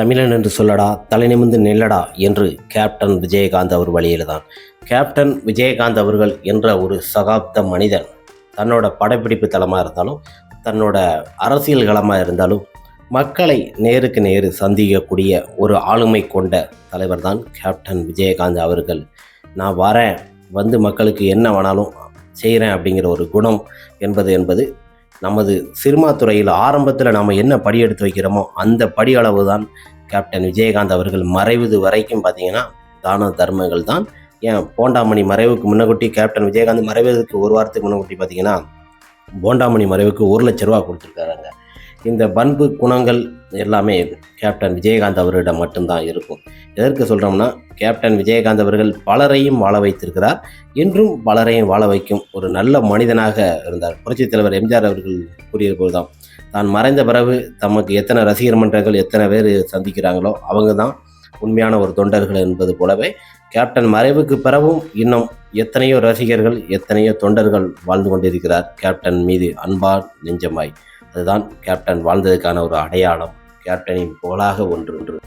தமிழன் என்று சொல்லடா தலை நிமிர்ந்து நில்லடா என்று கேப்டன் விஜயகாந்த் அவர் வழியில்தான் கேப்டன் விஜயகாந்த் அவர்கள் என்ற ஒரு சகாப்த மனிதன் தன்னோட படப்பிடிப்பு தளமாக இருந்தாலும் தன்னோட அரசியல் களமாக இருந்தாலும் மக்களை நேருக்கு நேரு சந்திக்கக்கூடிய ஒரு ஆளுமை கொண்ட தலைவர் தான் கேப்டன் விஜயகாந்த் அவர்கள். நான் வரேன் வந்து மக்களுக்கு என்ன வேணாலும் செய்கிறேன் அப்படிங்கிற ஒரு குணம் என்பது என்பது நமது சினிமா துறையில் ஆரம்பத்தில் நாம் என்ன படி எடுத்து வைக்கிறோமோ அந்த படி அளவு தான் கேப்டன் விஜயகாந்த் அவர்கள் மறைவது வரைக்கும் பார்த்தீங்கன்னா தான தர்மங்கள் தான். ஏன் போண்டாமணி மறைவுக்கு முன்னகுட்டி கேப்டன் விஜயகாந்த் மறைவதற்கு ஒரு வாரத்துக்கு முன்னகுட்டி பார்த்தீங்கன்னா போண்டாமணி மறைவுக்கு ஒரு லட்ச ரூபா கொடுத்துருக்காங்க இந்த பண்பு குணங்கள் எல்லாமே கேப்டன் விஜயகாந்த் அவரிடம் மட்டும்தான் இருக்கும். எதற்கு சொல்கிறோம்னா கேப்டன் விஜயகாந்த் அவர்கள் பலரையும் வாழ வைத்திருக்கிறார். என்றும் பலரையும் வாழ வைக்கும் ஒரு நல்ல மனிதனாக இருந்தார். புரட்சித் தலைவர் எம்ஜிஆர் அவர்கள் கூறிய போதுதான் தான் மறைந்த பிறகு தமக்கு எத்தனை ரசிகர் மன்றங்கள் எத்தனை பேர் சந்திக்கிறாங்களோ அவங்க தான் உண்மையான ஒரு தொண்டர்கள் என்பது போலவே கேப்டன் மறைவுக்கு பிறகும் இன்னும் எத்தனையோ ரசிகர்கள் எத்தனையோ தொண்டர்கள் வாழ்ந்து கொண்டிருக்கிறார். கேப்டன் மீது அன்பார் நெஞ்சமாய். அதுதான் கேப்டன் வாழ்ந்ததுக்கான ஒரு அடையாளம். கேப்டனின் புகழாக ஒன்று ஒன்று.